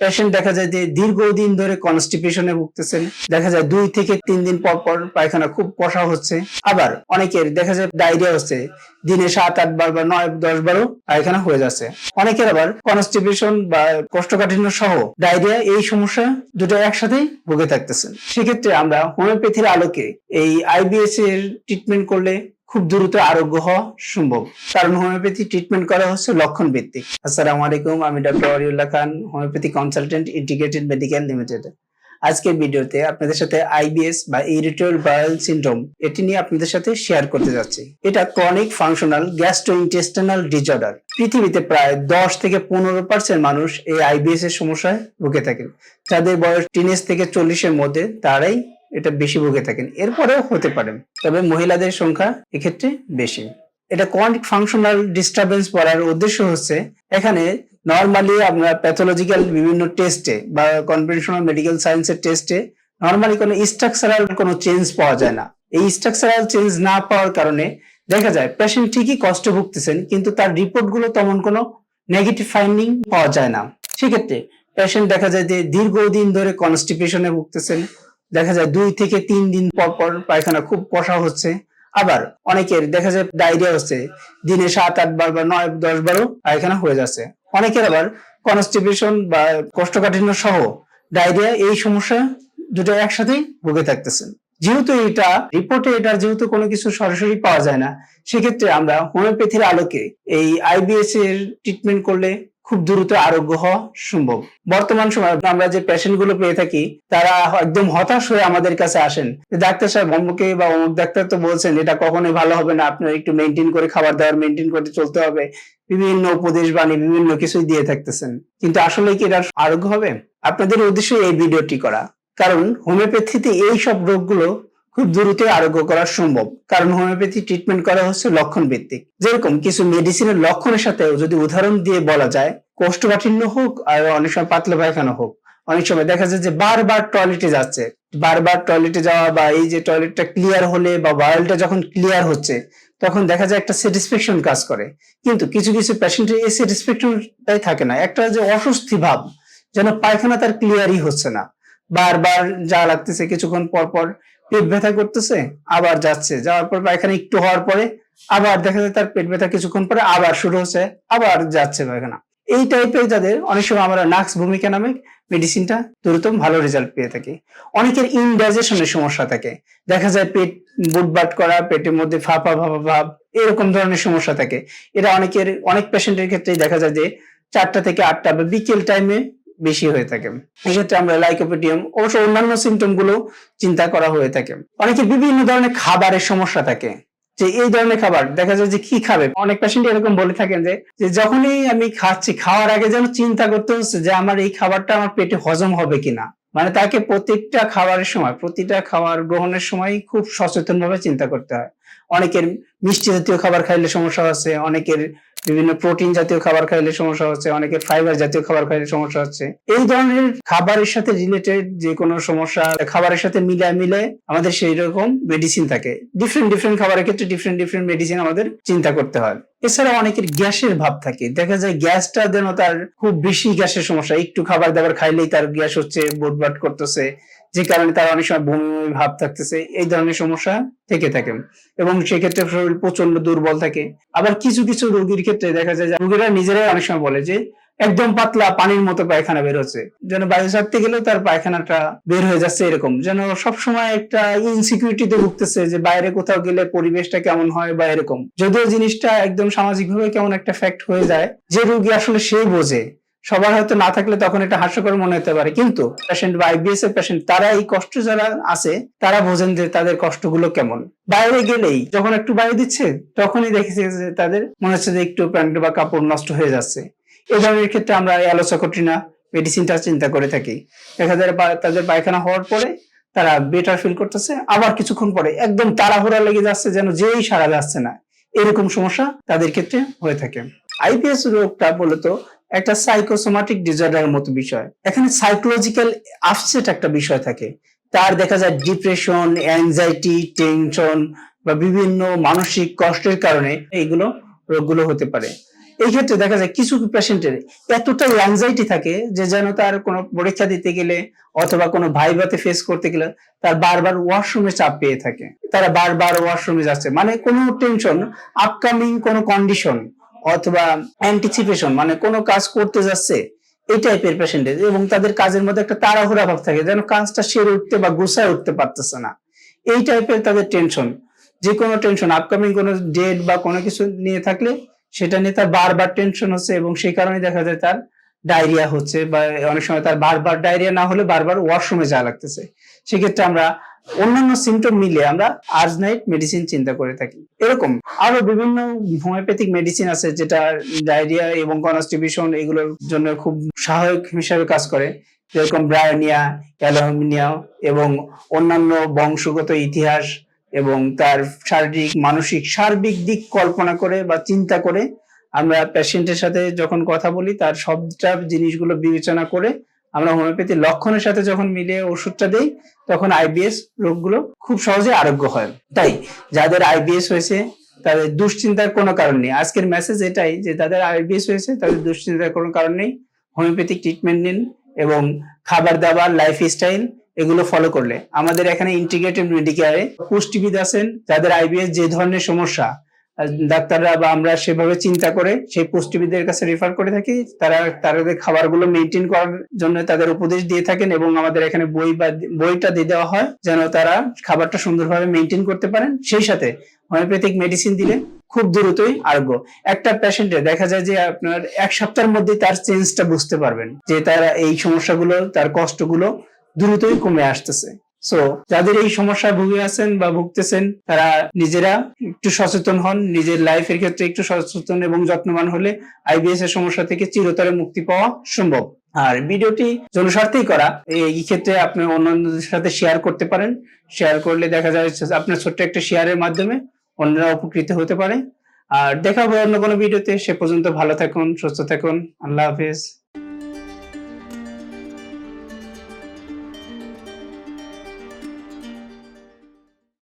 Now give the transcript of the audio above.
Patient দেখা যায় যে দীর্ঘদিন ধরে কনস্টিপেশনে ভুগতেছেন। দেখা যায় দুই থেকে তিন দিন পর পর পায়খানা খুব কষা হচ্ছে। আবার অনেকের দেখা যায় ডায়রিয়া হচ্ছে, দিনে সাত, আট বার বা নয়, দশ বারও পায়খানা হয়ে যাচ্ছে। অনেকের আবার কনস্টিপেশন বা কোষ্ঠকাঠিন্য সহ ডায়রিয়া এই সমস্যা দুটো একসাথেই ভুগে থাকতেছেন। সেক্ষেত্রে আমরা হোমিওপ্যাথির আলোকে এই আইবিএস এর ট্রিটমেন্ট করলে খুব দ্রুত আরোগ্য হওয়া সম্ভব। কারণ হোমিওপ্যাথি ট্রিটমেন্ট করা হচ্ছে লক্ষণ ভিত্তিক আসসালামু আলাইকুম, আমি doctor Ariullah Khan, homeopathy consultant integrated medical limited আজকের ভিডিওতে আপনাদের সাথে আইবিএস বা ইরিটেবল বায়াল সিনড্রোম এটি নিয়ে আপনাদের সাথে শেয়ার করতে যাচ্ছি। এটা ক্রনিক ফাংশনাল গ্যাস্ট্রোইন্টেস্টিনাল ডিসঅর্ডার পৃথিবীতে প্রায় দশ থেকে পনেরো পার্সেন্ট মানুষ এই আইবিএস এর সমস্যায় ভুগে থাকেন যাদের বয়স টিনেজ থেকে চল্লিশের মধ্যে, তারাই এটা বেশি ভুগে থাকেন। এরপরেও হতে পারে। তবে মহিলাদের সংখ্যা এক্ষেত্রে বেশি। এটা ক্রনিক ফাংশনাল ডিস্টারবেন্স বলার উদ্দেশ্য হচ্ছে, এখানে নর্মালি আমরা প্যাথোলজিক্যাল বিভিন্ন টেস্টে বা কনভেনশনাল মেডিকেল সায়েন্সের টেস্টে নর্মালি কোনো স্ট্রাকচারাল কোনো চেঞ্জ পাওয়া যায় না। এই স্ট্রাকচারাল চেঞ্জ না পাওয়ার কারণে দেখা যায় পেশেন্ট ঠিকই কষ্ট ভুগতেছেন, কিন্তু তার রিপোর্টগুলো তেমন কোনো নেগেটিভ ফাইন্ডিং পাওয়া যায় না। সেক্ষেত্রে পেশেন্ট দেখা যায় যে দীর্ঘদিন ধরে কনস্টিপেশনে ভুগতেছেন দেখা যায় দুই থেকে তিন দিন পর পর পায়খানা খুব কষা হচ্ছে। আবার অনেকের দেখা যায় ডায়রিয়া হচ্ছে, দিনে সাত, আট বার বা নয়, দশ বারও পায়খানা হয়ে যাচ্ছে। অনেকের আবার কনস্টিপেশন বা কোষ্ঠকাঠিন্য সহ ডায়রিয়া এই সমস্যা দুটো একসাথেই ভুগে থাকতেছেন। যেহেতু এটা রিপোর্টে এটার যেহেতু কোনো কিছু সরাসরি পাওয়া যায় না, সেক্ষেত্রে আমরা হোমিওপ্যাথির আলোকে এই আইবিএস এর ট্রিটমেন্ট করলে খুব দ্রুত আরোগ্য হওয়া সম্ভব। বর্তমান সময় আমরা যে পেশেন্টগুলো পেয়ে থাকি, তারা একদম হতাশ হয়ে আমাদের কাছে আসেন। ডাক্তার সাহেব, অমুকে বা অমুক ডাক্তার তো বলছেন এটা কখনোই ভালো হবে না। আপনার একটু মেনটেন করে খাবার দাবার মেনটেন করতে চলতে হবে। বিভিন্ন উপদেশ বাণী, বিভিন্ন কিছুই দিয়ে থাকতেছেন। কিন্তু আসলে কি এটা আরোগ্য হবে? আপনাদের উদ্দেশ্য এই ভিডিওটি করা। কারণ হোমিওপ্যাথিতে এই সব রোগগুলো খুব দ্রুত আরোগ্য করা সম্ভব। কারণ হোমিওপ্যাথি ট্রিটমেন্ট করা হচ্ছে লক্ষণ ভিত্তিক যেরকম কিছু মেডিসিনের লক্ষণের সাথে যদি উদাহরণ দিয়ে বলা যায় কোষ্ঠকাঠিন্য হোক আর অনেক সময় পাতলা পায়খানা হোক, অনেক সময় দেখা যায় যে বারবার টয়লেটে যাচ্ছে, বারবার টয়লেটে যাওয়া বা এই যে টয়লেটটা ক্লিয়ার হলে বা বায়োলটা যখন ক্লিয়ার হচ্ছে, তখন দেখা যায় একটা স্যাটিসফ্যাকশন কাজ করে। কিন্তু কিছু কিছু পেশেন্টের এই স্যাটিসফ্যাকশনটাই থাকে না। একটা যে অস্বস্তি ভাব, যেন পায়খানা তার ক্লিয়ারই হচ্ছে না। বারবার যা লাগতেছে কিছুক্ষণ পর পর পেট ব্যথা করতেছে, আবার যাচ্ছে। যাওয়ার পর পায়খানা একটু হওয়ার পরে আবার দেখা যায় তার পেট ব্যথা কিছুক্ষণ পরে আবার শুরু হচ্ছে, আবার যাচ্ছে পায়খানা। এই টাইপের যাদের অনেক সময় আমরা নাক্স ভূমিকা নামে মেডিসিনটা দ্রুত ভালো রেজাল্ট পেয়ে থাকি। অনেকের ইনডাইজেশনের সমস্যা থাকে। দেখা যায় পেট বুটবাট করা, পেটের মধ্যে ফাঁপা ফাঁপা ভাব এরকম ধরনের সমস্যা থাকে। এটা অনেকের, অনেক পেশেন্টের ক্ষেত্রে দেখা যায় যে চারটা থেকে আটটা বা বিকেল টাইমে বেশি হয়ে থাকে। এক্ষেত্রে আমরা লাইকোপেডিয়াম অবশ্য অন্যান্য সিমটমগুলো চিন্তা করা হয়ে থাকে। অনেকের বিভিন্ন ধরনের খাবারের সমস্যা থাকে। যে এই ধরনের খাবার দেখা যায় যে কি খাবে? অনেক পেশেন্ট এরকম বলে থাকেন যে যখনই আমি খাচ্ছি, খাওয়ার আগে যেন চিন্তা করতে হচ্ছে যে আমার এই খাবারটা আমার পেটে হজম হবে কিনা। মানে তাকে প্রত্যেকটা খাবারের সময়, প্রতিটা খাবার গ্রহণের সময় খুব সচেতন ভাবে চিন্তা করতে হয়। অনেকের মিষ্টি জাতীয় খাবার খাইলে সমস্যা হচ্ছে, অনেকের বিভিন্ন প্রোটিন জাতীয় খাবার খাইলে সমস্যা হচ্ছে, অনেকের ফাইবার জাতীয় খাবার খাইলে সমস্যা হচ্ছে। এই ধরনের খাবারের সাথে রিলেটেড যে কোনো সমস্যা, খাবারের সাথে মিলে মিলে আমাদের সেই রকম মেডিসিন থাকে। ডিফারেন্ট ডিফারেন্ট খাবারের ক্ষেত্রে ডিফারেন্ট ডিফারেন্ট মেডিসিন আমাদের চিন্তা করতে হয়। এছাড়া অনেকের গ্যাসের ভাব থাকে। দেখা যায় গ্যাসটা যেন তার খুব বেশি গ্যাসের সমস্যা। একটু খাবার দাবার খাইলেই তার গ্যাস হচ্ছে বোটবাট করতেছে। যে কারণে তার অনেক সময় বমি ভাব থাকতেছে, এই ধরনের সমস্যা থেকে থাকে। এবং সেক্ষেত্রে শরীর প্রচণ্ড দুর্বল থাকে। আবার কিছু কিছু রোগীর ক্ষেত্রে দেখা যায় যে রোগীরা নিজেরাই অনেক সময় বলে যে, একদম পাতলা পানির মতো পায়খানা বের হচ্ছে। যেন বাইরে ছাড়তে গেলেও তার পায়খানাটা বের হয়ে যাচ্ছে এরকম। যেন সবসময় একটা ইনসিকিউরিটিতে ভুগতেছে যে, বাইরে কোথাও গেলে পরিবেশটা কেমন হয় বা এরকম। যদিও জিনিসটা একদম সামাজিকভাবে কেমন একটা ফ্যাক্ট হয়ে যায়, যে রোগী আসলে সে বোঝে। সবার হয়তো না থাকলে তখন এটা হাস্যকর মনে হতে পারে। কিন্তু পেশেন্ট বা আইবিএস এর পেশেন্ট তারা এই কষ্ট যারা আছে, তারা বোঝেন যে তাদের কষ্টগুলো কেমন। বাইরে গেলেই যখন একটু বাইরে দিচ্ছে, তখনই দেখেছে যে তাদের মনে হচ্ছে যে একটু প্যান্ট বা কাপড় নষ্ট হয়ে যাচ্ছে। এই ধরনের ক্ষেত্রে আমরা অ্যালোসাকোট্রিনা মেডিসিনটা চিন্তা করে থাকি। দেখা যায় তাদের পায়খানা হওয়ার পরে তারা বেটার ফিল করতেছে, আবার কিছুক্ষণ পরে একদম তাড়াহুড়া লেগে যাচ্ছে যেন যেই সারা যাচ্ছে না। এরকম সমস্যা তাদের ক্ষেত্রে হয়ে থাকে। আইপিএস রোগটা মূলত একটা সাইকোসোমাটিক ডিসঅর্ডারের মতো বিষয়। এখানে সাইকোলজিক্যাল আপসেট একটা বিষয় থাকে। তার দেখা যায় ডিপ্রেশন অ্যাংজাইটি টেনশন বা বিভিন্ন মানসিক কষ্টের কারণে এইগুলো রোগগুলো হতে পারে। এই ক্ষেত্রে দেখা যায় কিছু পেশেন্টের এতটাই অ্যাংজাইটি থাকে যে যেন তার কোনো পরীক্ষা দিতে গেলে অথবা কোনো ভাইভাতে ফেস করতে গেলে তার বারবার ওয়াশরুমে চাপ পেয়ে থাকে। তারা বারবার ওয়াশরুমে যাচ্ছে। মানে কোনো টেনশন আপকামিং কোনো কন্ডিশন অথবা অ্যান্টিসিপেশন মানে কোনো কাজ করতে যাচ্ছে, এই টাইপের পেশেন্টের এবং তাদের কাজের মধ্যে একটা তাড়াহুড়া ভাব থাকে, যেন কাজটা সেরে উঠতে বা গুছায় উঠতে পারতেছে না। এই টাইপের তাদের টেনশন যে কোনো টেনশন আপকামিং কোনো ডেট বা কোনো কিছু নিয়ে থাকলে, সেটা নিয়ে তার বারবার টেনশন হচ্ছে, এবং সেই কারণে দেখা যায় তার ডায়রিয়া হচ্ছে, বা অনেক সময় তার বারবার ডায়রিয়া না হলে বারবার ওয়াশরুমে যাওয়া লাগতেছে। সেক্ষেত্রে আমরা অন্যান্য সিমটম মিলে আমরা আর্জনাইট মেডিসিন চিন্তা করে থাকি। এরকম আরও বিভিন্ন হোমিওপ্যাথিক মেডিসিন আছে যেটা ডায়রিয়া এবং কনস্টিবিউশন এগুলোর জন্য খুব সহায়ক হিসাবে কাজ করে। যেরকম ব্রায়োনিয়া অ্যালোমিনিয়া এবং অন্যান্য বংশগত ইতিহাস এবং তার শারীরিক, মানসিক, সার্বিক দিক কল্পনা করে বা চিন্তা করে আমরা পেশেন্টের সাথে যখন কথা বলি তার সবটা জিনিসগুলো বিবেচনা করে আমরা হোমিওপ্যাথি লক্ষণের সাথে যখন মিলিয়ে ওষুধটা দেই, তখন আইবিএস রোগগুলো খুব সহজে আরোগ্য হয়। তাই যাদের আইবিএস হয়েছে, তাদের দুশ্চিন্তার কোনো কারণ নেই। আজকের মেসেজ এটাই যে তাদের আইবিএস হয়েছে, তাদের দুশ্চিন্তার কোনো কারণ নেই। হোমিওপ্যাথিক ট্রিটমেন্ট নিন এবং খাবার দাবার লাইফ স্টাইল এগুলো ফলো করলে। আমাদের এখানে ইন্টিগ্রেটেড মেডিকেয়ারে পুষ্টিবিদ আছেন, যাদের আইবিএস যে ধরনের সমস্যা ডাক্তাররা বা আমরা সেভাবে চিন্তা করে সেই পুষ্টিবিদের কাছে রেফার করে থাকি। তারা তাদের খাবারগুলো মেনটেন করার জন্য তাদের উপদেশ দিয়ে থাকেন এবং আমাদের এখানে বই বা বইটা দিয়ে দেওয়া হয় যেন তারা খাবারটা সুন্দরভাবে মেনটেন করতে পারেন। সেই সাথে হোমিওপ্যাথিক মেডিসিন দিলে খুব দ্রুতই আরোগ্য। একটা পেশেন্টে দেখা যায় যে আপনার এক সপ্তাহের মধ্যে তার চেঞ্জটা বুঝতে পারবেন যে তারা এই সমস্যাগুলো, তার কষ্টগুলো দ্রুতই কমে আসতেছে। সো যাদের এই সমস্যায় ভুগে আছেন বা ভুগতেছেন, তারা নিজেরা একটু সচেতন হন, নিজের লাইফের ক্ষেত্রে একটু সচেতন এবং যত্নবান হলে আইবিএস এর সমস্যা থেকে চিরতরে মুক্তি পাওয়া সম্ভব। আর ভিডিওটি জনস্বার্থেই করা, এই ক্ষেত্রে আপনি অন্যদের সাথে শেয়ার করতে পারেন। শেয়ার করলে দেখা যায় আপনার ছোট্ট একটা শেয়ারের মাধ্যমে অন্যরা উপকৃত হতে পারে। আর দেখা হবে অন্য কোনো ভিডিওতে, সে পর্যন্ত ভালো থাকুন, সুস্থ থাকুন, আল্লাহ হাফিজ।